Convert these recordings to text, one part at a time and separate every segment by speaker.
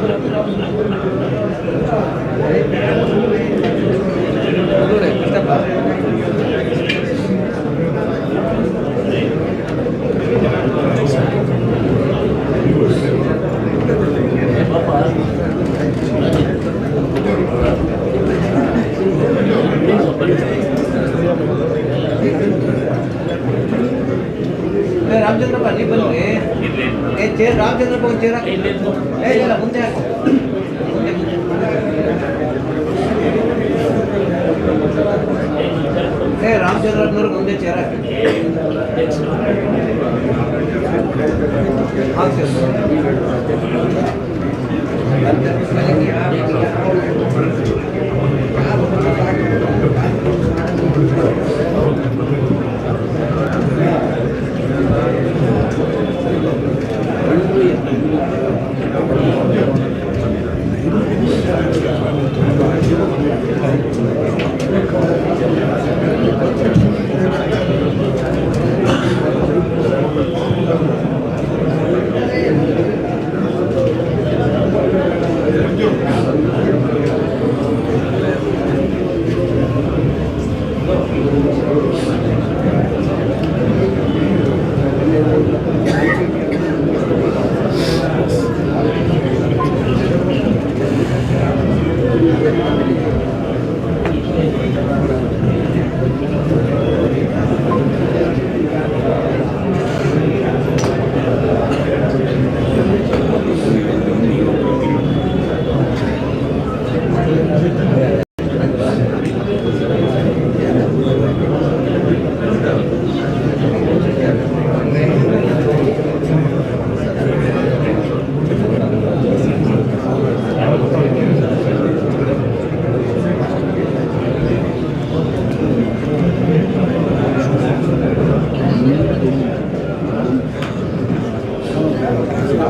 Speaker 1: Trabzon.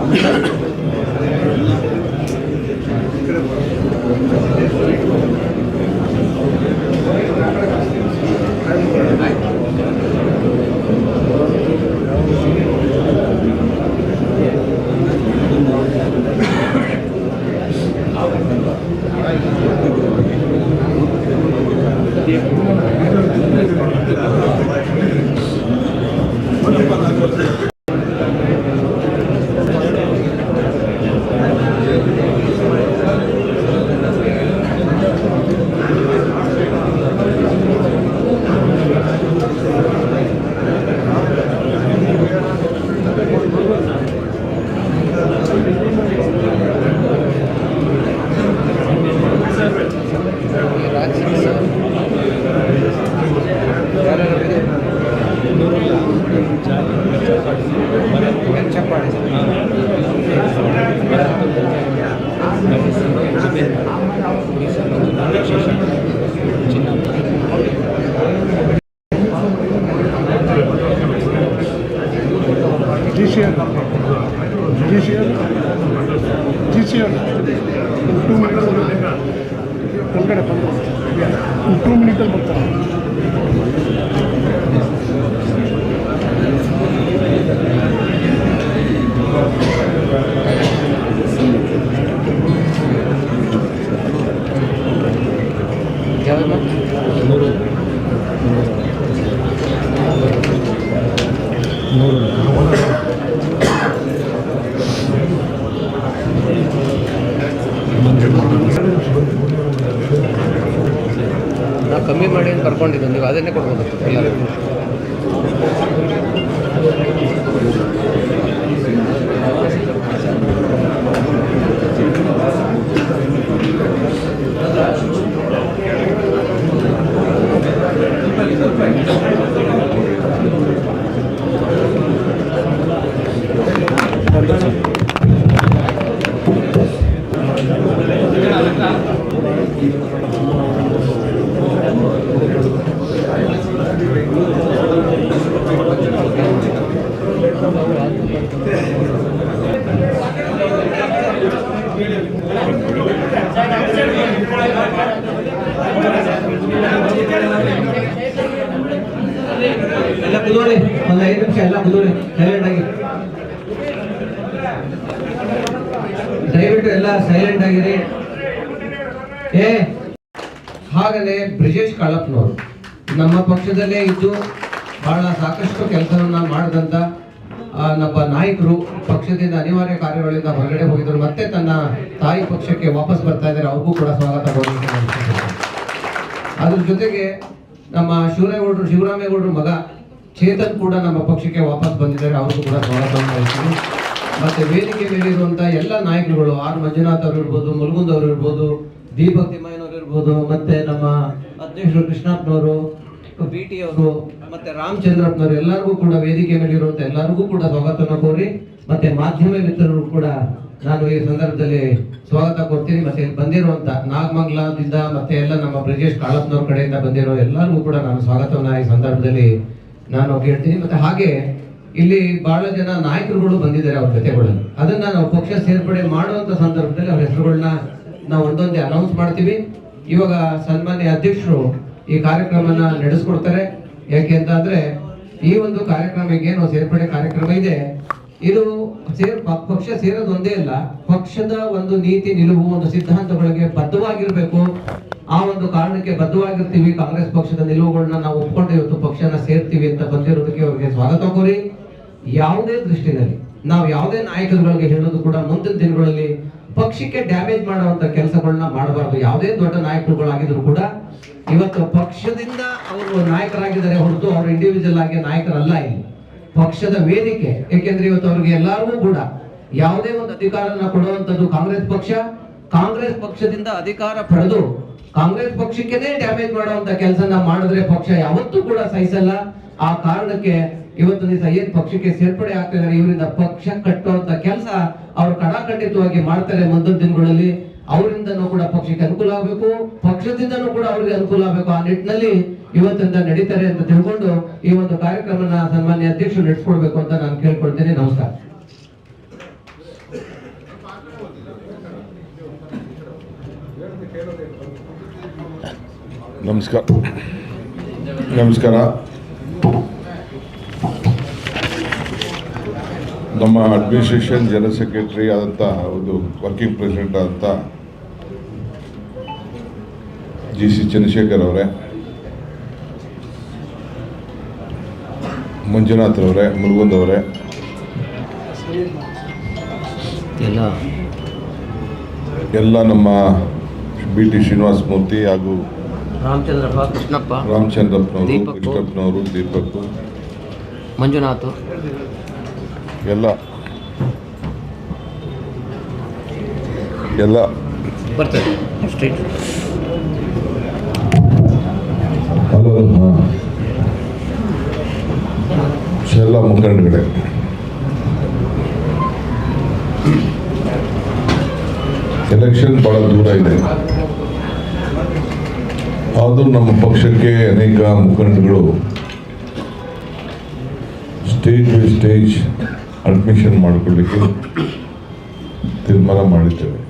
Speaker 1: Veranstaltung. ಅದನ್ನೇ ಕೊಡ್ಬೋದು ಎಲ್ಲರೂ ಎಲ್ಲ ಕುದೋರಿ ಒಂದು ಐದು ನಿಮಿಷ ಎಲ್ಲ ಕುದೋರಿ ಸೈಲೆಂಟ್ ಆಗಿ ದಯವಿಟ್ಟು ಎಲ್ಲ ಸೈಲೆಂಟ್ ಆಗಿರಿ ಏ ಹಾಗಲೇ ಬ್ರಿಜೇಶ್ ಕಾಳಪ್ಪನವರು ನಮ್ಮ ಪಕ್ಷದಲ್ಲೇ ಇದ್ದು ಬಹಳ ಸಾಕಷ್ಟು ಕೆಲಸವನ್ನು ಮಾಡಿದಂಥ ನಮ್ಮ ನಾಯಕರು ಪಕ್ಷದಿಂದ ಅನಿವಾರ್ಯ ಕಾರ್ಯಗಳಿಂದ ಹೊರಗಡೆ ಹೋಗಿದ್ರು. ಮತ್ತೆ ತನ್ನ ತಾಯಿ ಪಕ್ಷಕ್ಕೆ ವಾಪಸ್ ಬರ್ತಾ ಇದ್ದಾರೆ. ಅವ್ರಿಗೂ ಕೂಡ ಸ್ವಾಗತ. ಅದ್ರ ಜೊತೆಗೆ ನಮ್ಮ ಶಿವರೇಗೌಡರು ಶಿವರಾಮೇಗೌಡರು ಮಗ ಚೇತನ್ ಕೂಡ ನಮ್ಮ ಪಕ್ಷಕ್ಕೆ ವಾಪಸ್ ಬಂದಿದ್ದಾರೆ. ಅವ್ರಿಗೂ ಕೂಡ ಸ್ವಾಗತ ಮಾಡ್ತೀನಿ ಮತ್ತೆ ವೇದಿಕೆ ಮೇಲೆ ಇರುವಂತ ಎಲ್ಲ ನಾಯಕರುಗಳು, ಆರ್. ಮಂಜುನಾಥ್ ಅವರು ಇರ್ಬೋದು ಮುಲ್ಗುಂದ್ ಅವರು ಇರ್ಬೋದು, ದೀಪಕ್ ತಿಮ್ಮಯ್ಯನವರು ಇರ್ಬೋದು, ಮತ್ತೆ ನಮ್ಮ ಅಧ್ಯಕ್ಷರು ಕೃಷ್ಣಪ್ಪನವರು ಬಿ ಟಿ ಅವರು ಮತ್ತೆ ರಾಮಚಂದ್ರಪ್ಪನವರು ಎಲ್ಲರಿಗೂ ಕೂಡ ವೇದಿಕೆ ಮೇಲೆ ಇರುವಂತ ಎಲ್ಲರಿಗೂ ಕೂಡ ಸ್ವಾಗತನ ಕೋರಿ ಮತ್ತೆ ಮಾಧ್ಯಮ ಮಿತ್ರರು ಕೂಡ ನಾನು ಈ ಸಂದರ್ಭದಲ್ಲಿ ಸ್ವಾಗತ ಕೊಡ್ತೀನಿ. ಮತ್ತೆ ಇಲ್ಲಿ ಬಂದಿರುವಂತ ನಾಗಮಂಗ್ಲಾದಿಂದ ಮತ್ತೆ ಎಲ್ಲ ನಮ್ಮ ಬ್ರಿಜೇಶ್ ಕಾಳಪ್ಪನವ್ರ ಕಡೆಯಿಂದ ಬಂದಿರೋ ಎಲ್ಲರಿಗೂ ಕೂಡ ನಾನು ಸ್ವಾಗತವನ್ನ ಈ ಸಂದರ್ಭದಲ್ಲಿ ನಾನು ಕೇಳ್ತೀನಿ. ಮತ್ತೆ ಹಾಗೆ ಇಲ್ಲಿ ಬಹಳ ಜನ ನಾಯಕರುಗಳು ಬಂದಿದ್ದಾರೆ ಅವ್ರ ಜೊತೆಗಳಲ್ಲಿ. ಅದನ್ನ ನಾವು ಪಕ್ಷ ಸೇರ್ಪಡೆ ಮಾಡುವಂತ ಸಂದರ್ಭದಲ್ಲಿ ಅವ್ರ ಹೆಸರುಗಳನ್ನ ನಾವು ಒಂದೊಂದೇ ಅನೌನ್ಸ್ ಮಾಡ್ತೀವಿ. ಇವಾಗ ಸನ್ಮಾನ್ಯ ಅಧ್ಯಕ್ಷರು ಈ ಕಾರ್ಯಕ್ರಮನ ನಡೆಸ್ಕೊಡ್ತಾರೆ. ಯಾಕೆ ಅಂತ ಅಂದ್ರೆ ಈ ಒಂದು ಕಾರ್ಯಕ್ರಮಕ್ಕೆ ಏನು ಸೇರ್ಪಡೆ ಕಾರ್ಯಕ್ರಮ ಇದೆ. ಇದು ಸೇರ್ ಪಕ್ಷ ಸೇರೋದು ಒಂದೇ ಅಲ್ಲ, ಪಕ್ಷದ ಒಂದು ನೀತಿ ನಿಲುವು ಒಂದು ಸಿದ್ಧಾಂತಗಳಿಗೆ ಬದ್ಧವಾಗಿರ್ಬೇಕು. ಆ ಒಂದು ಕಾರಣಕ್ಕೆ ಬದ್ಧವಾಗಿರ್ತೀವಿ. ಕಾಂಗ್ರೆಸ್ ಪಕ್ಷದ ನಿಲುವುಗಳನ್ನ ನಾವು ಒಪ್ಕೊಂಡು ಇವತ್ತು ಪಕ್ಷನ ಸೇರ್ತೀವಿ ಅಂತ ಬಂದಿರೋದಕ್ಕೆ ಅವರಿಗೆ ಸ್ವಾಗತ ಕೋರಿ. ಯಾವುದೇ ದೃಷ್ಟಿನಲ್ಲಿ, ನಾವು ಯಾವುದೇ ನಾಯಕರುಗಳಿಗೆ ಹೇಳೋದು ಕೂಡ ಮುಂದಿನ ದಿನಗಳಲ್ಲಿ ಪಕ್ಷಕ್ಕೆ ಡ್ಯಾಮೇಜ್ ಮಾಡುವಂತ ಕೆಲಸಗಳನ್ನ ಮಾಡಬಾರ್ದು. ಯಾವುದೇ ದೊಡ್ಡ ನಾಯಕರುಗಳಾಗಿದ್ರು ಕೂಡ ಇವತ್ತು ಪಕ್ಷದಿಂದ ಅವರು ನಾಯಕರಾಗಿದ್ದಾರೆ ಹೊರತು ಅವರು ಇಂಡಿವಿಜುವಲ್ ಆಗಿ ನಾಯಕರಲ್ಲ ಇಲ್ಲಿ. ಪಕ್ಷದ ವೇದಿಕೆ, ಏಕೆಂದ್ರೆ ಇವತ್ತು ಅವ್ರಿಗೆ ಎಲ್ಲರಿಗೂ ಕೂಡ ಯಾವುದೇ ಒಂದು ಅಧಿಕಾರನ ಕೊಡುವಂತದ್ದು ಕಾಂಗ್ರೆಸ್ ಪಕ್ಷ. ಕಾಂಗ್ರೆಸ್ ಪಕ್ಷದಿಂದ ಅಧಿಕಾರ ಪಡೆದು ಕಾಂಗ್ರೆಸ್ ಪಕ್ಷಕ್ಕೆನೇ ಡ್ಯಾಮೇಜ್ ಮಾಡುವಂತ ಕೆಲಸನ ಮಾಡಿದ್ರೆ ಪಕ್ಷ ಯಾವತ್ತೂ ಕೂಡ ಸಹಿಸಲ್ಲ. ಆ ಕಾರಣಕ್ಕೆ ಇವತ್ತು ದಿವಸ ಏನ್ ಪಕ್ಷಕ್ಕೆ ಸೇರ್ಪಡೆ ಆಗ್ತಿದ್ದಾರೆ ಇವರಿಂದ ಪಕ್ಷ ಕಟ್ಟುವಂತ ಕೆಲಸ ಅವರು ಕಡಾಖಂಡಿತವಾಗಿ ಮಾಡ್ತಾರೆ ಮುಂದಿನ ದಿನಗಳಲ್ಲಿ. ಅವರಿಂದನೂ ಕೂಡ ಪಕ್ಷಕ್ಕೆ ಅನುಕೂಲ ಆಗಬೇಕು, ಪಕ್ಷದಿಂದನೂ ಕೂಡ ಅವರಿಗೆ ಅನುಕೂಲ ಆಗಬೇಕು. ಆ ನಿಟ್ಟಿನಲ್ಲಿ ಇವತ್ತಿಂದ ನಡೀತಾರೆ ಅಂತ ತಿಳ್ಕೊಂಡು ಈ ಒಂದು ಕಾರ್ಯಕ್ರಮನ ಸನ್ಮಾನ್ಯ ಅಧ್ಯಕ್ಷರು ನಡೆಸ್ಕೊಡ್ಬೇಕು ಅಂತ ನಾನು ಕೇಳ್ಕೊಳ್ತೇನೆ. ನಮಸ್ಕಾರ.
Speaker 2: ನಮಸ್ಕಾರ. ನಮಸ್ಕಾರ. ನಮ್ಮ ಅಡ್ಮಿನಿಸ್ಟ್ರೇಷನ್ ಜನರಲ್ ಸೆಕ್ರೆಟರಿ ಆದಂಥ ಒಂದು ವರ್ಕಿಂಗ್ ಪ್ರೆಸಿಡೆಂಟ್ ಆದಂಥ ಜಿ ಸಿ ಚಂದ್ರಶೇಖರ್ ಅವರೇ ಮಂಜುನಾಥ್ ಅವರೇ ಮುರುಗುಂದ್ ಅವರೇ.
Speaker 1: ಎಲ್ಲ.
Speaker 2: ಎಲ್ಲ ನಮ್ಮ ಬಿ ಟಿ ಶ್ರೀನಿವಾಸ ಮೂರ್ತಿ ಹಾಗೂ
Speaker 1: ರಾಮಚಂದ್ರಪ್ಪ ಕೃಷ್ಣಪ್ಪ.
Speaker 2: ರಾಮಚಂದ್ರಪ್ಪನವರು. ಕೃಷ್ಣಪ್ಪನವರು ದೀಪಕ್.
Speaker 1: ಮಂಜುನಾಥ್.
Speaker 2: ಎಲ್ಲ. ಎಲ್ಲ. ಎಲ್ಲ ಮುಖಂಡಗಳೇ ಎಲೆಕ್ಷನ್ ಭಾಳ ದೂರ ಇದೆ. ಆದರೂ ನಮ್ಮ ಪಕ್ಷಕ್ಕೆ ಅನೇಕ ಮುಖಂಡಗಳು ಸ್ಟೇಜ್ ಬೈ ಸ್ಟೇಜ್ ಅಡ್ಮಿಷನ್ ಮಾಡಿಕೊಳ್ಳಿಕ್ಕೆ ತೀರ್ಮಾನ ಮಾಡಿದ್ದೇವೆ.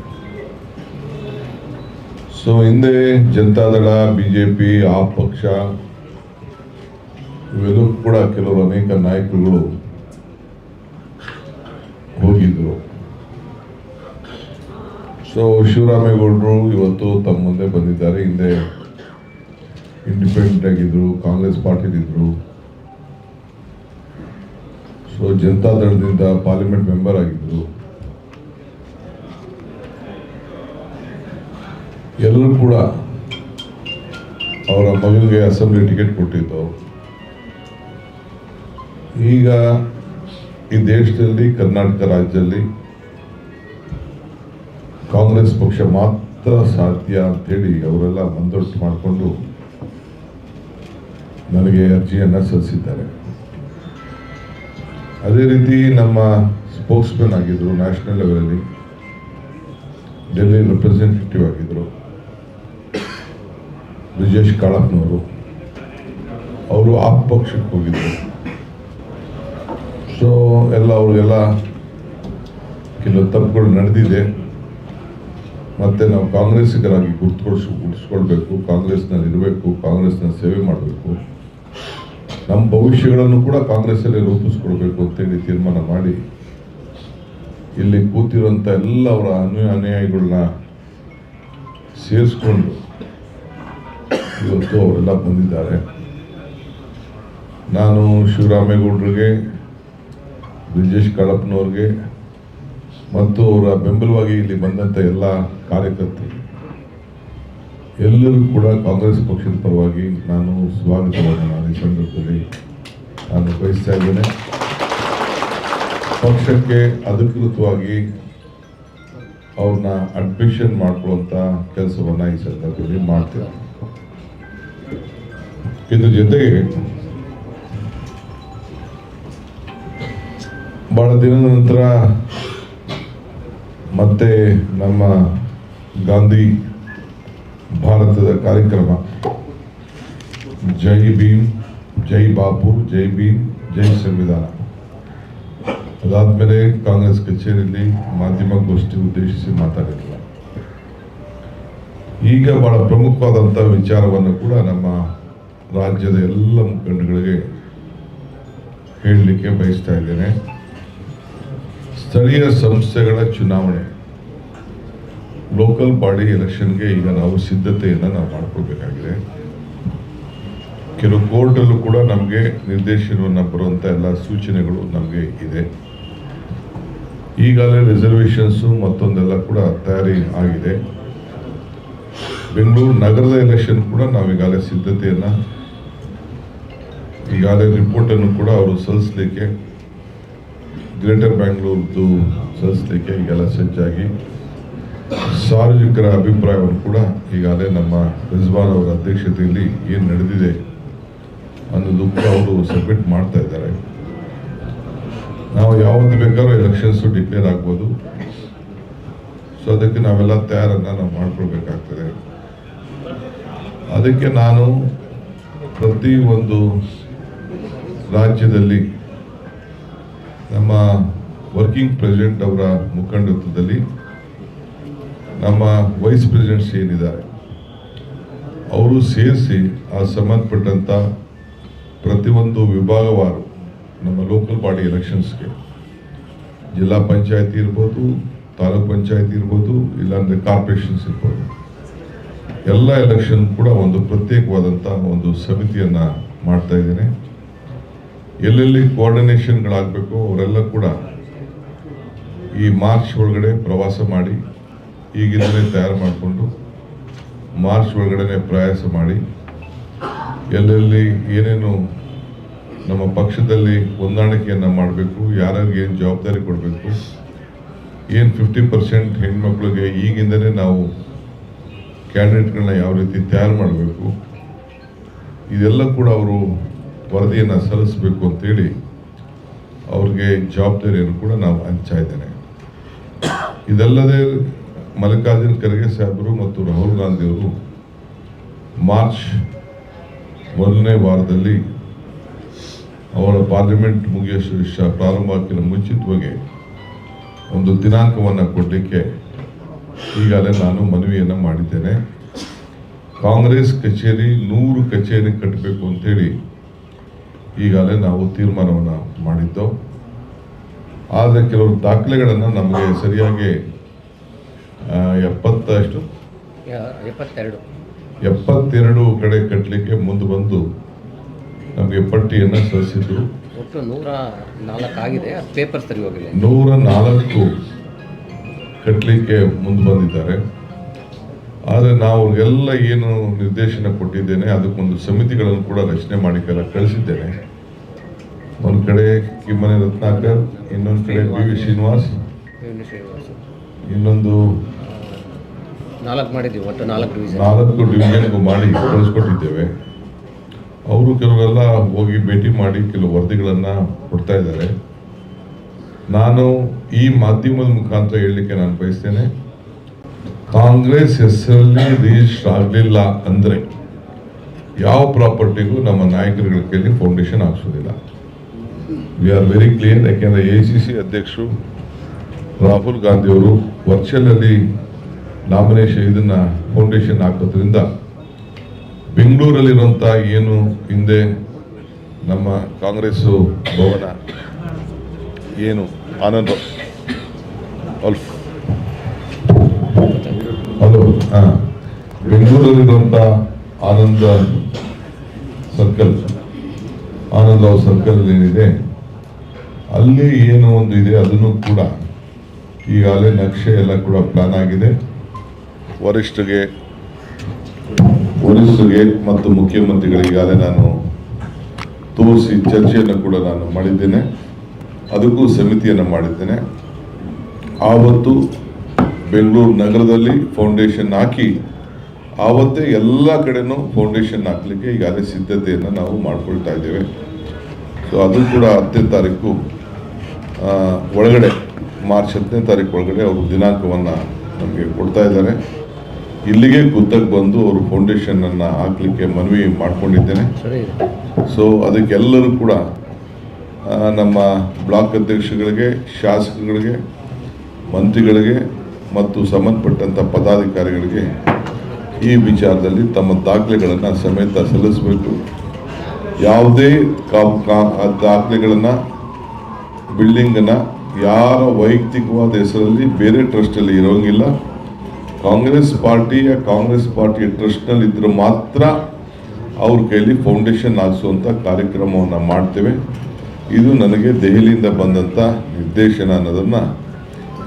Speaker 2: ಸೊ ಹಿಂದೆ ಜನತಾದಳ ಬಿ ಜೆ ಪಿ ಆ ಪಕ್ಷ, ಇವೆಲ್ಲೂ ಕೂಡ ಕೆಲವರು ಅನೇಕ ನಾಯಕರುಗಳು ಹೋಗಿದ್ರು. ಸೊ ಶಿವರಾಮೇಗೌಡರು ಇವತ್ತು ತಮ್ಮ ಮುಂದೆ ಬಂದಿದ್ದಾರೆ. ಹಿಂದೆ ಇಂಡಿಪೆಂಡೆಂಟ್ ಆಗಿದ್ರು, ಕಾಂಗ್ರೆಸ್ ಪಾರ್ಟಿಲಿದ್ರು ಸೊ ಜನತಾದಳದಿಂದ ಪಾರ್ಲಿಮೆಂಟ್ ಮೆಂಬರ್ ಆಗಿದ್ರು. ಎಲ್ಲರೂ ಕೂಡ ಅವರ ಮಗನಿಗೆ ಅಸೆಂಬ್ಲಿ ಟಿಕೆಟ್ ಕೊಟ್ಟಿದ್ದು. ಈಗ ಈ ದೇಶದಲ್ಲಿ, ಕರ್ನಾಟಕ ರಾಜ್ಯದಲ್ಲಿ ಕಾಂಗ್ರೆಸ್ ಪಕ್ಷ ಮಾತ್ರ ಸಾಧ್ಯ ಅಂತೇಳಿ ಅವರೆಲ್ಲ ಮಂದೊಟ್ಟು ಮಾಡಿಕೊಂಡು ನನಗೆ ಅರ್ಜಿಯನ್ನು ಸಲ್ಲಿಸಿದ್ದಾರೆ. ಅದೇ ರೀತಿ ನಮ್ಮ ಸ್ಪೋಕ್ಸ್ಮನ್ ಆಗಿದ್ದರು ನ್ಯಾಷನಲ್ ಲೆವೆಲಲ್ಲಿ ಡೆಲ್ಲಿ ರೆಪ್ರೆಸೆಂಟೇಟಿವ್ ಆಗಿದ್ದರು ಬ್ರಿಜೇಶ್ ಕಾಳಪ್ಪನವರು ಅವರು ಆ ಪಕ್ಷಕ್ಕೆ ಹೋಗಿದ್ದರು ಸೊ ಎಲ್ಲ ಅವ್ರಿಗೆಲ್ಲ ಕೆಲವು ತಪ್ಪುಗಳು ನಡೆದಿದೆ. ಮತ್ತು ನಾವು ಕಾಂಗ್ರೆಸ್ಸಿಗರಾಗಿ ಗುರ್ತುಕೊಳ್ಸ್ ಗುಡಿಸ್ಕೊಳ್ಬೇಕು ಕಾಂಗ್ರೆಸ್ನಲ್ಲಿ ಇರಬೇಕು, ಕಾಂಗ್ರೆಸ್ನ ಸೇವೆ ಮಾಡಬೇಕು. ನಮ್ಮ ಭವಿಷ್ಯಗಳನ್ನು ಕೂಡ ಕಾಂಗ್ರೆಸ್ಸಲ್ಲಿ ರೂಪಿಸ್ಕೊಳ್ಬೇಕು ಅಂತೇಳಿ ತೀರ್ಮಾನ ಮಾಡಿ ಇಲ್ಲಿ ಕೂತಿರುವಂಥ ಎಲ್ಲ ಅವರ ಅನು ಅನುಯಾಯಿಗಳನ್ನ ಸೇರಿಸ್ಕೊಂಡು ಇವತ್ತು ಅವರೆಲ್ಲ ಬಂದಿದ್ದಾರೆ. ನಾನು ಶಿವರಾಮೇಗೌಡರಿಗೆ, ಬ್ರಿಜೇಶ್ ಕಳಪ್ಪನವ್ರಿಗೆ ಮತ್ತು ಅವರ ಬೆಂಬಲವಾಗಿ ಇಲ್ಲಿ ಬಂದಂಥ ಎಲ್ಲ ಕಾರ್ಯಕರ್ತರು ಎಲ್ಲರೂ ಕೂಡ ಕಾಂಗ್ರೆಸ್ ಪಕ್ಷದ ಪರವಾಗಿ ನಾನು ಸ್ವಾಗತವನ್ನು ನಾನು ಈ ಸಂದರ್ಭದಲ್ಲಿ ನಾನು ಬಯಸ್ತಾ ಇದ್ದೇನೆ. ಪಕ್ಷಕ್ಕೆ ಅಧಿಕೃತವಾಗಿ ಅವ್ರನ್ನ ಅಡ್ಮಿಷನ್ ಮಾಡ್ಕೊಳ್ಳುವಂಥ ಕೆಲಸವನ್ನ ಈ ಸಂದರ್ಭದಲ್ಲಿ ಮಾಡ್ತೀನಿ ಇದ್ರ ಜೊತೆಗೆ ಬಹಳ ದಿನದ ನಂತರ ಮತ್ತೆ ನಮ್ಮ ಗಾಂಧಿ ಭಾರತದ ಕಾರ್ಯಕ್ರಮ. ಜೈ ಭೀಮ್, ಜೈ ಬಾಪು, ಜೈ ಭೀಮ್, ಜೈ ಸಂವಿಧಾನ. ಅದಾದ್ಮೇಲೆ ಕಾಂಗ್ರೆಸ್ ಕಚೇರಿಯಲ್ಲಿ ಮಾಧ್ಯಮಗೋಷ್ಠಿ ಉದ್ದೇಶಿಸಿ ಮಾತಾಡಿಲ್ಲ ಈಗ ಬಹಳ ಪ್ರಮುಖವಾದಂಥ ವಿಚಾರವನ್ನು ಕೂಡ ನಮ್ಮ ರಾಜ್ಯದ ಎಲ್ಲ ಮುಖಂಡಗಳಿಗೆ ಹೇಳಲಿಕ್ಕೆ ಬಯಸ್ತಾ ಇದ್ದೇನೆ. ಸ್ಥಳೀಯ ಸಂಸ್ಥೆಗಳ ಚುನಾವಣೆ. ಲೋಕಲ್ ಬಾಡಿ ಎಲೆಕ್ಷನ್ಗೆ ಈಗ ನಾವು ಸಿದ್ಧತೆಯನ್ನು ನಾವು ಮಾಡ್ಕೋಬೇಕಾಗಿದೆ ಕೆಲವು ಕೋರ್ಟಲ್ಲೂ ಕೂಡ ನಮಗೆ ನಿರ್ದೇಶನವನ್ನು ಬರುವಂಥ ಎಲ್ಲ ಸೂಚನೆಗಳು ನಮಗೆ ಇದೆ. ಈಗಾಗಲೇ ರಿಸರ್ವೇಷನ್ಸು ಮತ್ತೊಂದೆಲ್ಲ ಕೂಡ ತಯಾರಿ ಆಗಿದೆ. ಬೆಂಗಳೂರು ನಗರದ ಎಲೆಕ್ಷನ್ ಕೂಡ ನಾವು ನಾವೀಗಾಗಲೇ ಸಿದ್ಧತೆಯನ್ನು, ಈಗಾಗಲೇ ರಿಪೋರ್ಟನ್ನು ಕೂಡ ಅವರು ಸಲ್ಲಿಸಲಿಕ್ಕೆ ಗ್ರೇಟರ್ ಬ್ಯಾಂಗ್ಳೂರ್ದು ಸಲ್ಲಿಸಲಿಕ್ಕೆ ಈಗೆಲ್ಲ ಸಜ್ಜಾಗಿ ಸಾರ್ವಜನಿಕರ ಅಭಿಪ್ರಾಯವನ್ನು ಕೂಡ ಈಗಾಗಲೇ ನಮ್ಮ ರಿಜ್ವಾನ್ ಅವರ ಅಧ್ಯಕ್ಷತೆಯಲ್ಲಿ ಏನು ನಡೆದಿದೆ ಅನ್ನೋದು ಕೂಡ ಅವರು ಸಬ್ಮಿಟ್ ಮಾಡ್ತಾ ಇದ್ದಾರೆ. ನಾವು ಯಾವತ್ತು ಬೇಕಾದ್ರೂ ಎಲೆಕ್ಷನ್ಸು ಡಿಕ್ಲೇರ್ ಆಗ್ಬೋದು. ಸೊ ಅದಕ್ಕೆ ನಾವೆಲ್ಲ ತಯಾರನ್ನು ನಾವು ಮಾಡ್ಕೊಳ್ಬೇಕಾಗ್ತದೆ. ಅದಕ್ಕೆ ನಾನು ಪ್ರತಿ ಒಂದು ರಾಜ್ಯದಲ್ಲಿ ನಮ್ಮ ವರ್ಕಿಂಗ್ ಪ್ರೆಸಿಡೆಂಟ್ ಅವರ ಮುಖಂಡತ್ವದಲ್ಲಿ ನಮ್ಮ ವೈಸ್ ಪ್ರೆಸಿಡೆಂಟ್ಸ್ ಏನಿದ್ದಾರೆ ಅವರು ಸೇರಿಸಿ ಆ ಸಂಬಂಧಪಟ್ಟಂಥ ಪ್ರತಿಯೊಂದು ವಿಭಾಗವಾರು ನಮ್ಮ ಲೋಕಲ್ ಬಾಡಿ ಎಲೆಕ್ಷನ್ಸ್ಗೆ ಜಿಲ್ಲಾ ಪಂಚಾಯತಿ ಇರ್ಬೋದು, ತಾಲೂಕ್ ಪಂಚಾಯತಿ ಇರ್ಬೋದು, ಇಲ್ಲಾಂದರೆ ಕಾರ್ಪೊರೇಷನ್ಸ್ ಇರ್ಬೋದು. ಎಲ್ಲ ಎಲೆಕ್ಷನ್ ಕೂಡ ಒಂದು ಪ್ರತ್ಯೇಕವಾದಂಥ ಒಂದು ಸಮಿತಿಯನ್ನು ಮಾಡ್ತಾ ಇದ್ದೇನೆ. ಎಲ್ಲೆಲ್ಲಿ ಕೋಆರ್ಡಿನೇಷನ್ಗಳಾಗಬೇಕು ಅವರೆಲ್ಲ ಕೂಡ ಈ ಮಾರ್ಚ್ ಒಳಗಡೆ ಪ್ರವಾಸ ಮಾಡಿ ಈಗಿಂದಲೇ ತಯಾರು ಮಾಡಿಕೊಂಡು ಮಾರ್ಚ್ ಒಳಗಡೆ ಪ್ರಯಾಸ ಮಾಡಿ, ಎಲ್ಲೆಲ್ಲಿ ಏನೇನು ನಮ್ಮ ಪಕ್ಷದಲ್ಲಿ ಹೊಂದಾಣಿಕೆಯನ್ನು ಮಾಡಬೇಕು, ಯಾರ್ಯಾರಿಗೆ ಏನು ಜವಾಬ್ದಾರಿ ಕೊಡಬೇಕು, ಏನು ಫಿಫ್ಟಿ ಪರ್ಸೆಂಟ್ ಹೆಣ್ಮಕ್ಳಿಗೆ ಈಗಿಂದಲೇ ನಾವು ಕ್ಯಾಂಡಿಡೇಟ್ಗಳನ್ನ ಯಾವ ರೀತಿ ತಯಾರು ಮಾಡಬೇಕು, ಇದೆಲ್ಲ ಕೂಡ ಅವರು ವರದಿಯನ್ನು ಸಲ್ಲಿಸಬೇಕು ಅಂತೇಳಿ ಅವ್ರಿಗೆ ಜವಾಬ್ದಾರಿಯನ್ನು ಕೂಡ ನಾವು ಹಂಚ್ತಾ ಇದ್ದೇನೆ. ಇದಲ್ಲದೆ ಮಲ್ಲಿಕಾರ್ಜುನ್ ಖರ್ಗೆ ಸಾಹೇಬರು ಮತ್ತು ರಾಹುಲ್ ಗಾಂಧಿಯವರು ಮಾರ್ಚ್ ಮೊದಲನೇ ವಾರದಲ್ಲಿ ಅವರ ಪಾರ್ಲಿಮೆಂಟ್ ಮುಗಿಯುವ ಪ್ರಾರಂಭ ಪ್ರಾರಂಭಕ್ಕಿಂತ ಮುಂಚಿತವಾಗಿ ಒಂದು ದಿನಾಂಕವನ್ನು ಕೊಡಲಿಕ್ಕೆ ಈಗಾಗಲೇ ನಾನು ಮನವಿಯನ್ನು ಮಾಡಿದ್ದೇನೆ. ಕಾಂಗ್ರೆಸ್ ಕಚೇರಿ ನೂರು ಕಚೇರಿ ಕಟ್ಟಬೇಕು ಅಂತೇಳಿ ಈಗಾಗಲೇ ನಾವು ತೀರ್ಮಾನವನ್ನು ಮಾಡಿದ್ದು. ಆದರೆ ಕೆಲವು ದಾಖಲೆಗಳನ್ನು ನಮಗೆ ಸರಿಯಾಗಿ ಎಪ್ಪತ್ತಷ್ಟು?
Speaker 3: ಎಪ್ಪತ್ತೆರಡು.
Speaker 2: ಎಪ್ಪತ್ತೆರಡು ಕಡೆ ಕಟ್ಟಲಿಕ್ಕೆ ಮುಂದೆ ಬಂದು ನಮಗೆ ಪಟ್ಟಿಯನ್ನು ಸಲ್ಲಿಸಿದ್ರು.
Speaker 3: ಒಟ್ಟು ನೂರ ನಾಲ್ಕು ಆಗಿದೆ ಪೇಪರ್ ಸರಿ ಹೋಗಿಲ್ಲ
Speaker 2: ನೂರ ನಾಲ್ಕು ಕಟ್ಟಲಿಕ್ಕೆ ಮುಂದೆ ಬಂದಿದ್ದಾರೆ. ಆದರೆ ನಾವು ಎಲ್ಲ ಏನು ನಿರ್ದೇಶನ ಕೊಟ್ಟಿದ್ದೇನೆ ಅದಕ್ಕೊಂದು ಸಮಿತಿಗಳನ್ನು ಕೂಡ ರಚನೆ ಮಾಡಿಕೆಲ್ಲ ಕಳಿಸಿದ್ದೇನೆ. ಒಂದು ಕಡೆ ಕಿಮ್ಮನೆ ರತ್ನಾಕರ್ ಇನ್ನೊಂದು ಕಡೆ ಪಿ ವಿ ಶ್ರೀನಿವಾಸ ಇನ್ನೊಂದು
Speaker 3: ನಾಲ್ಕು ಮಾಡಿದ್ದೀವಿ ಒಟ್ಟು ನಾಲ್ಕು ಡಿವಿಷನ್
Speaker 2: ನಾಲ್ಕು ಡಿವಿಷನ್ಗೂ ಮಾಡಿ ಕಳಿಸ್ಕೊಟ್ಟಿದ್ದೇವೆ ಅವರು ಕೆಲವೆಲ್ಲ ಹೋಗಿ ಭೇಟಿ ಮಾಡಿ ಕೆಲವು ವರದಿಗಳನ್ನು ಕೊಡ್ತಾ ಇದ್ದಾರೆ. ನಾನು ಈ ಮಾಧ್ಯಮದ ಮುಖಾಂತರ ಹೇಳಲಿಕ್ಕೆ ನಾನು ಬಯಸ್ತೇನೆ. ಕಾಂಗ್ರೆಸ್ ಹೆಸರಲ್ಲಿ ರಿಜಿಸ್ಟರ್ ಆಗಲಿಲ್ಲ ಅಂದರೆ ಯಾವ ಪ್ರಾಪರ್ಟಿಗೂ ನಮ್ಮ ನಾಯಕರುಗಳ ಕೈಲಿ ಫೌಂಡೇಶನ್ ಹಾಕ್ಸೋದಿಲ್ಲ. ವಿ ಆರ್ ವೆರಿ ಕ್ಲಿಯರ್ ಯಾಕೆಂದರೆ ಎ ಸಿ ಸಿ ಅಧ್ಯಕ್ಷರು ರಾಹುಲ್ ಗಾಂಧಿಯವರು ವರ್ಚುವಲಲ್ಲಿ ನಾಮಿನೇಷನ್ ಇದನ್ನು ಫೌಂಡೇಶನ್ ಹಾಕೋದ್ರಿಂದ ಬೆಂಗಳೂರಲ್ಲಿರುವಂಥ ಏನು ಹಿಂದೆ ನಮ್ಮ ಕಾಂಗ್ರೆಸ್ಸು ಭವನ, ಏನು ಆನಂದ್ ಅಲ್ಫ್. ಹಲೋ, ಹಾಂ. ಬೆಂಗಳೂರಲ್ಲಿರುವಂಥ ಆನಂದ ಸರ್ಕಲ್, ಆನಂದ್ ರಾವ್ ಸರ್ಕಲ್ ಏನಿದೆ, ಅಲ್ಲಿ ಏನು ಒಂದು ಇದೆ, ಅದನ್ನು ಕೂಡ ಈಗಾಗಲೇ ನಕ್ಷೆ ಎಲ್ಲ ಕೂಡ ಪ್ಲಾನ್ ಆಗಿದೆ. ವರಿಷ್ಠಗೆ ವರಿಷ್ಠರಿಗೆ ಮತ್ತು ಮುಖ್ಯಮಂತ್ರಿಗಳಿಗಾಗಲೇ ನಾನು ತೋರಿಸಿ ಚರ್ಚೆಯನ್ನು ಕೂಡ ನಾನು ಮಾಡಿದ್ದೇನೆ. ಅದಕ್ಕೂ ಸಮಿತಿಯನ್ನು ಮಾಡಿದ್ದೇನೆ. ಆವತ್ತು ಬೆಂಗಳೂರು ನಗರದಲ್ಲಿ ಫೌಂಡೇಶನ್ ಹಾಕಿ ಆವತ್ತೇ ಎಲ್ಲ ಕಡೆನೂ ಫೌಂಡೇಶನ್ ಹಾಕಲಿಕ್ಕೆ ಈಗಾಗಲೇ ಸಿದ್ಧತೆಯನ್ನು ನಾವು ಮಾಡಿಕೊಳ್ತಾ ಇದ್ದೇವೆ. ಸೊ ಅದು ಕೂಡ ಹತ್ತನೇ ತಾರೀಕು ಒಳಗಡೆ. ಮಾರ್ಚ್ ಹತ್ತನೇ ತಾರೀಕು ಒಳಗಡೆ ಅವರು ದಿನಾಂಕವನ್ನು ನಮಗೆ ಕೊಡ್ತಾ ಇದ್ದಾರೆ. ಇಲ್ಲಿಗೆ ಗುದ್ದಕ್ಕೆ ಬಂದು ಅವರು ಫೌಂಡೇಶನನ್ನು ಹಾಕಲಿಕ್ಕೆ ಮನವಿ ಮಾಡಿಕೊಂಡಿದ್ದೇನೆ. ಸೊ ಅದಕ್ಕೆಲ್ಲರೂ ಕೂಡ ನಮ್ಮ ಬ್ಲಾಕ್ ಅಧ್ಯಕ್ಷಗಳಿಗೆ ಶಾಸಕಗಳಿಗೆ ಮಂತ್ರಿಗಳಿಗೆ ಮತ್ತು ಸಂಬಂಧಪಟ್ಟಂಥ ಪದಾಧಿಕಾರಿಗಳಿಗೆ ಈ ವಿಚಾರದಲ್ಲಿ ತಮ್ಮ ದಾಖಲೆಗಳನ್ನು ಸಮೇತ ಸಲ್ಲಿಸಬೇಕು. ಯಾವುದೇ ಕಾ- ದಾಖಲೆಗಳನ್ನು ಬಿಲ್ಡಿಂಗನ್ನು ಯಾರ ವೈಯಕ್ತಿಕವಾದ ಹೆಸರಲ್ಲಿ ಬೇರೆ ಟ್ರಸ್ಟಲ್ಲಿ ಇರೋಂಗಿಲ್ಲ. ಕಾಂಗ್ರೆಸ್ ಪಾರ್ಟಿಯ ಕಾಂಗ್ರೆಸ್ ಪಾರ್ಟಿಯ ಟ್ರಸ್ಟ್ನಲ್ಲಿ ಇದ್ರೆ ಮಾತ್ರ ಅವ್ರ ಕೈಲಿ ಫೌಂಡೇಶನ್ ಹಾಕ್ಸುವಂಥ ಕಾರ್ಯಕ್ರಮವನ್ನು ಮಾಡ್ತೇವೆ. ಇದು ನನಗೆ ದೆಹಲಿಯಿಂದ ಬಂದಂಥ ನಿರ್ದೇಶನ ಅನ್ನೋದನ್ನು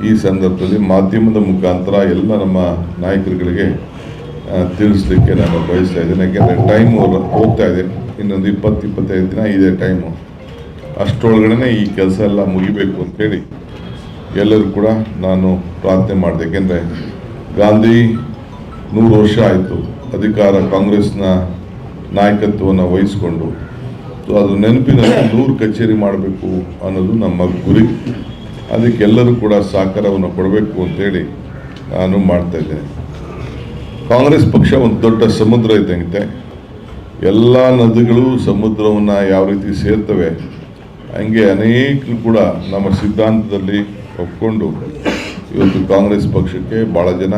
Speaker 2: ಈ ಸಂದರ್ಭದಲ್ಲಿ ಮಾಧ್ಯಮದ ಮುಖಾಂತರ ಎಲ್ಲ ನಮ್ಮ ನಾಯಕರುಗಳಿಗೆ ತಿಳಿಸ್ಲಿಕ್ಕೆ ನಾನು ಬಯಸ್ತಾ ಇದ್ದೇನೆ. ಯಾಕೆಂದರೆ ಟೈಮ್ ಹೋಗ್ತಾ ಇದೆ. ಇನ್ನೊಂದು ಇಪ್ಪತ್ತು, ಇಪ್ಪತ್ತೈದು ದಿನ ಇದೆ ಟೈಮು ಅಷ್ಟರೊಳಗಡೆ ಈ ಕೆಲಸ ಎಲ್ಲ ಮುಗಿಬೇಕು ಅಂತೇಳಿ ಎಲ್ಲರೂ ಕೂಡ ನಾನು ಪ್ರಾರ್ಥನೆ ಮಾಡಿದೆ. ಏಕೆಂದರೆ ಗಾಂಧಿ ನೂರು ವರ್ಷ ಆಯಿತು ಅಧಿಕಾರ ಕಾಂಗ್ರೆಸ್ನ ನಾಯಕತ್ವವನ್ನು ವಹಿಸಿಕೊಂಡು. ಅದು ನೆನಪಿನಲ್ಲಿ ನೂರು ಕಚೇರಿ ಮಾಡಬೇಕು ಅನ್ನೋದು ನಮ್ಮ ಗುರಿ. ಅದಕ್ಕೆಲ್ಲರೂ ಕೂಡ ಸಹಕಾರವನ್ನು ಕೊಡಬೇಕು ಅಂತೇಳಿ ನಾನು ಮಾಡ್ತಾ ಇದ್ದೇನೆ. ಕಾಂಗ್ರೆಸ್ ಪಕ್ಷ ಒಂದು ದೊಡ್ಡ ಸಮುದ್ರ ಇದ್ದಂತೆ ಎಲ್ಲ ನದಿಗಳು ಸಮುದ್ರವನ್ನು ಯಾವ ರೀತಿ ಸೇರ್ತವೆ ಹಂಗೆ ಅನೇಕರು ಕೂಡ ನಮ್ಮ ಸಿದ್ಧಾಂತದಲ್ಲಿ ಒಪ್ಕೊಂಡು ಇವತ್ತು ಕಾಂಗ್ರೆಸ್ ಪಕ್ಷಕ್ಕೆ ಭಾಳ ಜನ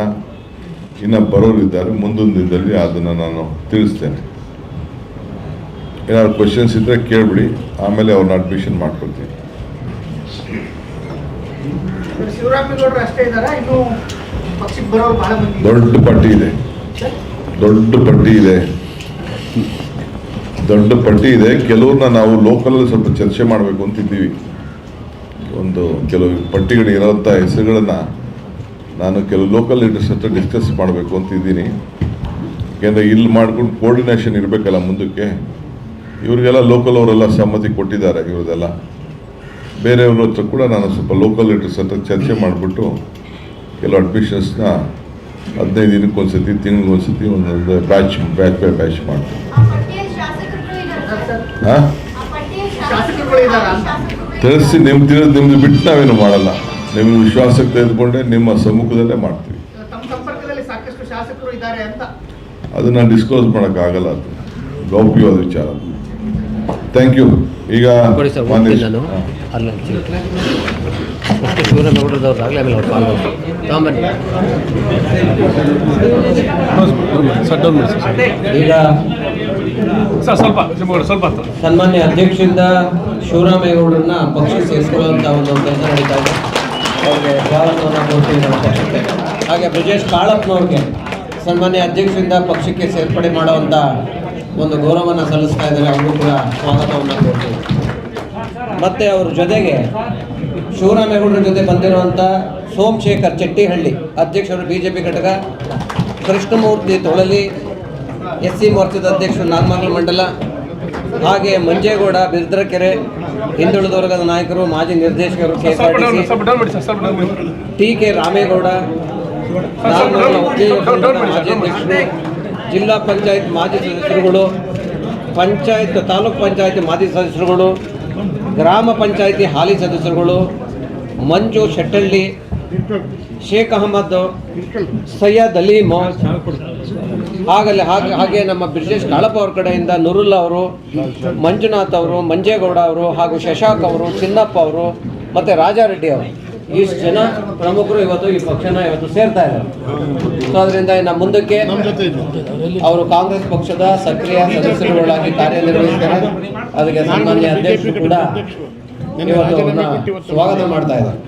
Speaker 2: ಇನ್ನು ಬರೋರಿದ್ದಾರೆ. ಮುಂದೊಂದು ದಿನದಲ್ಲಿ ಅದನ್ನು ನಾನು ತಿಳಿಸ್ತೇನೆ. ಏನಾದ್ರು ಕ್ವಶನ್ಸ್ ಇದ್ದರೆ ಕೇಳಿಬಿಡಿ. ಆಮೇಲೆ ಅವ್ರನ್ನ ಅಡ್ಮಿಷನ್ ಮಾಡ್ಕೊಳ್ತೀನಿ ದೊಡ್ಡ ಪಟ್ಟಿ ಇದೆ. ದೊಡ್ಡ ಪಟ್ಟಿ ಇದೆ. ದೊಡ್ಡ ಪಟ್ಟಿ ಇದೆ. ಕೆಲವ್ರನ್ನ ನಾವು ಲೋಕಲಲ್ಲಿ ಸ್ವಲ್ಪ ಚರ್ಚೆ ಮಾಡಬೇಕು ಅಂತಿದ್ದೀವಿ. ಒಂದು ಕೆಲವು ಪಟ್ಟಿಗಳು ಇರೋಂಥ ಹೆಸರುಗಳನ್ನು ನಾನು ಕೆಲವು ಲೋಕಲ್ ಲೀಡರ್ಸ್ ಹತ್ರ ಡಿಸ್ಕಸ್ ಮಾಡಬೇಕು ಅಂತಿದ್ದೀನಿ. ಯಾಕೆಂದರೆ ಇಲ್ಲಿ ಮಾಡ್ಕೊಂಡು ಕೋರ್ಡಿನೇಷನ್ ಇರಬೇಕಲ್ಲ ಮುಂದಕ್ಕೆ. ಇವರಿಗೆಲ್ಲ ಲೋಕಲ್ ಅವರೆಲ್ಲ ಸಮ್ಮತಿ ಕೊಟ್ಟಿದ್ದಾರೆ ಇವ್ರದೆಲ್ಲ ಬೇರೆಯವ್ರ ಹತ್ರ ಕೂಡ ನಾನು ಸ್ವಲ್ಪ ಲೋಕಲ್ ಲೀಡರ್ಸ್ ಹತ್ರ ಚರ್ಚೆ ಮಾಡಿಬಿಟ್ಟು ಕೆಲವು ಅಡ್ಮಿಷನ್ಸ್ನ ಹದಿನೈದು ದಿನಕ್ಕೆ ಒಂದ್ಸತಿ ಒಂದು ಒಂದ್ಸತಿ ಒಂದೊಂದು ಬ್ಯಾಚ್ ಬ್ಯಾಚ್ ಬೈ ಬ್ಯಾಚ್ ಮಾಡ್ತೀನಿ. ತಿಳಿಸಿ ನಿಮ್ಮ ತಿಳಿದು ನಿಮ್ದು ಬಿಟ್ಟು ನಾವೇನು ಮಾಡಲ್ಲ. ನಿಮ್ಗೆ ವಿಶ್ವಾಸಕ್ಕೆ ತೆಗೆದುಕೊಂಡೆ ನಿಮ್ಮ ಸಮ್ಮುಖದಲ್ಲೇ ಮಾಡ್ತೀವಿ.
Speaker 4: ತಮ್ಮ ನಾನು ಸಾಕಷ್ಟು ಶಾಸಕರು ಇದ್ದಾರೆ ಅಂತ
Speaker 2: ಅದನ್ನು ಡಿಸ್ಕ್ಲೋಸ್ ಮಾಡೋಕ್ಕಾಗಲ್ಲ ಅದು ಗೌಪ್ಯವಾದ ವಿಚಾರ ಥ್ಯಾಂಕ್ ಯು ಈಗ
Speaker 1: ಈಗ
Speaker 5: ಸ್ವಲ್ಪ ಸ್ವಲ್ಪ
Speaker 1: ಸನ್ಮಾನ್ಯ ಅಧ್ಯಕ್ಷರಿಂದ ಶಿವರಾಮೇಗೌಡರನ್ನ ಪಕ್ಷ ಸೇರಿಸಿಕೊಳ್ಳುವಂಥ ಒಂದು ಕೆಲಸ ನಡೀತಾ ಇದೆ. ಅವ್ರಿಗೆ ಸ್ವಾಗತವನ್ನು ಕೊಡ್ತೀವಿ ನಮ್ಮ ಪಕ್ಷಕ್ಕೆ ಹಾಗೆ ಬ್ರಿಜೇಶ್ ಕಾಳಪ್ಪನವ್ರಿಗೆ ಸನ್ಮಾನ್ಯ ಅಧ್ಯಕ್ಷರಿಂದ ಪಕ್ಷಕ್ಕೆ ಸೇರ್ಪಡೆ ಮಾಡುವಂಥ ಒಂದು ಗೌರವವನ್ನು ಸಲ್ಲಿಸ್ತಾ ಇದ್ದಾರೆ. ಅವರು ಕೂಡ ಸ್ವಾಗತವನ್ನು ಕೊಡ್ತೀವಿ ಮತ್ತು ಅವ್ರ ಜೊತೆಗೆ ಶಿವರಾಮೇಗೌಡರ ಜೊತೆ ಬಂದಿರುವಂಥ ಸೋಮಶೇಖರ್ ಚೆಟ್ಟಿಹಳ್ಳಿ ಅಧ್ಯಕ್ಷರು ಬಿ ಜೆ ಪಿ ಘಟಕ, ಕೃಷ್ಣಮೂರ್ತಿ ತೊಳಲಿ ಎಸ್ ಸಿ ಮೋರ್ಚಾದ ಅಧ್ಯಕ್ಷರು ನಾಗಮಂಗಲ ಮಂಡಲ ಹಾಗೆ ಮಂಜೇಗೌಡ ಬಿರ್ದ್ರಕೆರೆ ಹಿಂದುಳಿದ ವರ್ಗದ ನಾಯಕರು ಮಾಜಿ ನಿರ್ದೇಶಕರು ಟಿ ಕೆ ರಾಮೇಗೌಡ ನಾಗಮಂಗಲ ಜಿಲ್ಲಾ ಪಂಚಾಯತ್ ಮಾಜಿ ಸದಸ್ಯರುಗಳು ಪಂಚಾಯತ್ ತಾಲೂಕ್ ಪಂಚಾಯತ್ ಮಾಜಿ ಸದಸ್ಯರುಗಳು ಗ್ರಾಮ ಪಂಚಾಯತಿ ಹಾಲಿ ಸದಸ್ಯರುಗಳು ಮಂಜು ಶೆಟ್ಟಳ್ಳಿ ಶೇಖ್ ಅಹಮದ್ ಸೈಯದ್ ಅಲೀಮ್ ಹಾಗಲ್ಲಿ, ಹಾಗೆ ಹಾಗೆ ನಮ್ಮ ಬ್ರಿಜೇಶ್ ಕಾಳಪ್ಪ ಅವ್ರ ಕಡೆಯಿಂದ ನುರುಲ್ ಅವರು, ಮಂಜುನಾಥ್ ಅವರು, ಮಂಜೇಗೌಡ ಅವರು ಹಾಗೂ ಶಶಾಂಕ್ ಅವರು, ಚಿನ್ನಪ್ಪ ಅವರು ಮತ್ತು ರಾಜಾರೆಡ್ಡಿ ಅವರು. ಇಷ್ಟು ಜನ ಪ್ರಮುಖರು ಇವತ್ತು ಈ ಪಕ್ಷನ ಇವತ್ತು ಸೇರ್ತಾ ಇದ್ದಾರೆ. ಸೊ ಅದರಿಂದ ಇನ್ನು ಮುಂದಕ್ಕೆ ಅವರು ಕಾಂಗ್ರೆಸ್ ಪಕ್ಷದ ಸಕ್ರಿಯ ಸದಸ್ಯರುಗಳಾಗಿ ಕಾರ್ಯನಿರ್ವಹಿಸ್ತಾರೆ. ಅದಕ್ಕೆ ಸಾಮಾನ್ಯ ಅಧ್ಯಕ್ಷರು ಕೂಡ ಇವತ್ತು ಸ್ವಾಗತ ಮಾಡ್ತಾ ಇದ್ದಾರೆ.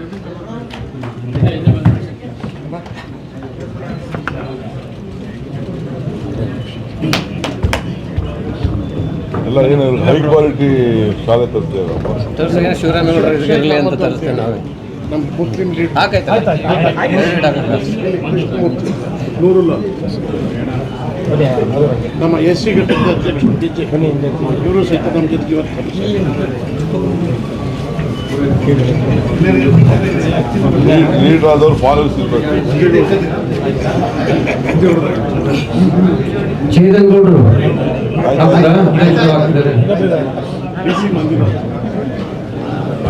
Speaker 2: ಏನು ಹೈ ಕ್ವಾಲಿಟಿ ಶಾಲೆ ತರ್ತೇವೆ
Speaker 3: ತೋರ್ಸಿದ್ರೆ ಶಿವರಾಮೇಗೌಡರು ಇರಲಿ ಅಂತ ತರಿಸ್ತೇವೆ ನಾವೇ.
Speaker 5: ನಮ್ಮ ಮುಸ್ಲಿಂ ನೂರುಲ್ಲ ನಮ್ಮ ಎಸ್ ಸಿ ಘಟಕದ ಅಧ್ಯಕ್ಷರು. ಡಿ ಜೆ ಇವರು ಸಹಿತ ನಮ್ಮ ಜೊತೆಗೆ ಇವತ್ತು
Speaker 2: ಲೀಡರ್ ಆದವ್ರು ಫಾಲೋವರ್ಸ್ ಇರ್ಬೇಕು.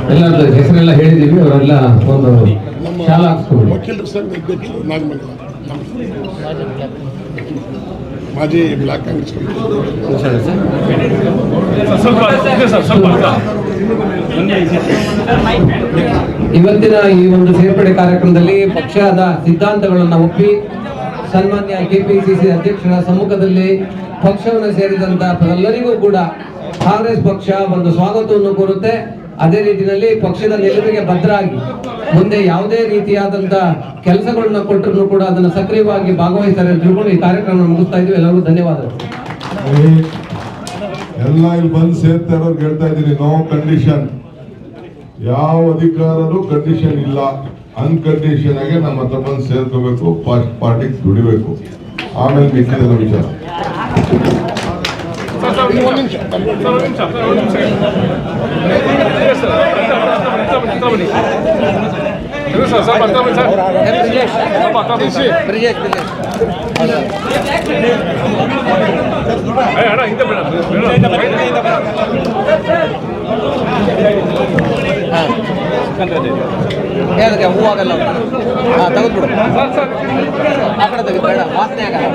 Speaker 1: ಎಲ್ಲರದ್ದು ಹೆಸರೆಲ್ಲ ಹೇಳಿದ್ದೀವಿ ಅವರೆಲ್ಲ ಒಂದು ಶಾಲಾ
Speaker 5: ಮಾಜಿ ಬ್ಲಾಕ್ ಕಾಂಗ್ರೆಸ್
Speaker 1: ಇವತ್ತಿನ ಈ ಒಂದು ಸೇರ್ಪಡೆ ಕಾರ್ಯಕ್ರಮದಲ್ಲಿ ಪಕ್ಷದ ಸಿದ್ಧಾಂತಗಳನ್ನು ಒಪ್ಪಿ ಸನ್ಮಾನ್ಯ ಕೆಪಿಸಿಸಿ ಅಧ್ಯಕ್ಷರ ಸಮ್ಮುಖದಲ್ಲಿ ಪಕ್ಷವನ್ನು ಸೇರಿದಂತ ಎಲ್ಲರಿಗೂ ಕೂಡ ಕಾಂಗ್ರೆಸ್ ಪಕ್ಷ ಒಂದು ಸ್ವಾಗತವನ್ನು ಕೋರುತ್ತೆ. ಅದೇ ರೀತಿಯಲ್ಲಿ ಪಕ್ಷದ ನಿಲುವಿಗೆ ಭದ್ರಾಗಿ, ಮುಂದೆ ಯಾವುದೇ ರೀತಿಯಾದಂತ ಕೆಲಸಗಳನ್ನ ಕೊಟ್ಟರು ಕೂಡ ಅದನ್ನು ಸಕ್ರಿಯವಾಗಿ ಭಾಗವಹಿಸ್ತಾರೆ ತಿಳ್ಕೊಂಡು ಈ ಕಾರ್ಯಕ್ರಮ ಮುಗಿಸ್ತಾ ಇದ್ವಿ. ಎಲ್ಲರಿಗೂ ಧನ್ಯವಾದಗಳು.
Speaker 2: ಎಲ್ಲ ಇಲ್ಲಿ ಬಂದು ಸೇರ್ತಾ ಹೇಳ್ತಾ ಇದ್ದೀನಿ ನೋ ಕಂಡೀಷನ್ ಯಾವ ಅಧಿಕಾರನೂ ಕಂಡೀಷನ್ ಇಲ್ಲ. ಅನ್ಕಂಡೀಷನ್ ಆಗಿ ನಮ್ಮ ಹತ್ರ ಬಂದು ಸೇರ್ಕೋಬೇಕು ಪಾರ್ಟಿಗೆ ದುಡಿಬೇಕು. ಆಮೇಲೆ ಮಿಕ್ಕಿದೆಲ್ಲ ವಿಚಾರ.
Speaker 5: ಒಂದು ನಿಮಿಷ
Speaker 3: ಬ್ರಿಜೇಶ್ ಬ್ರಿಜೇಶ್ ಹಾಂ ಹೇಳಿದ್ರೆ ಹೂವಾಗಲ್ಲ ಹಾಂ ತೆಗೆದ್ಬಿಡು ಆ ಕಡೆ ತೆಗೆದು ಬೇಡ ವಾಸನೆ ಆಗಲ್ಲ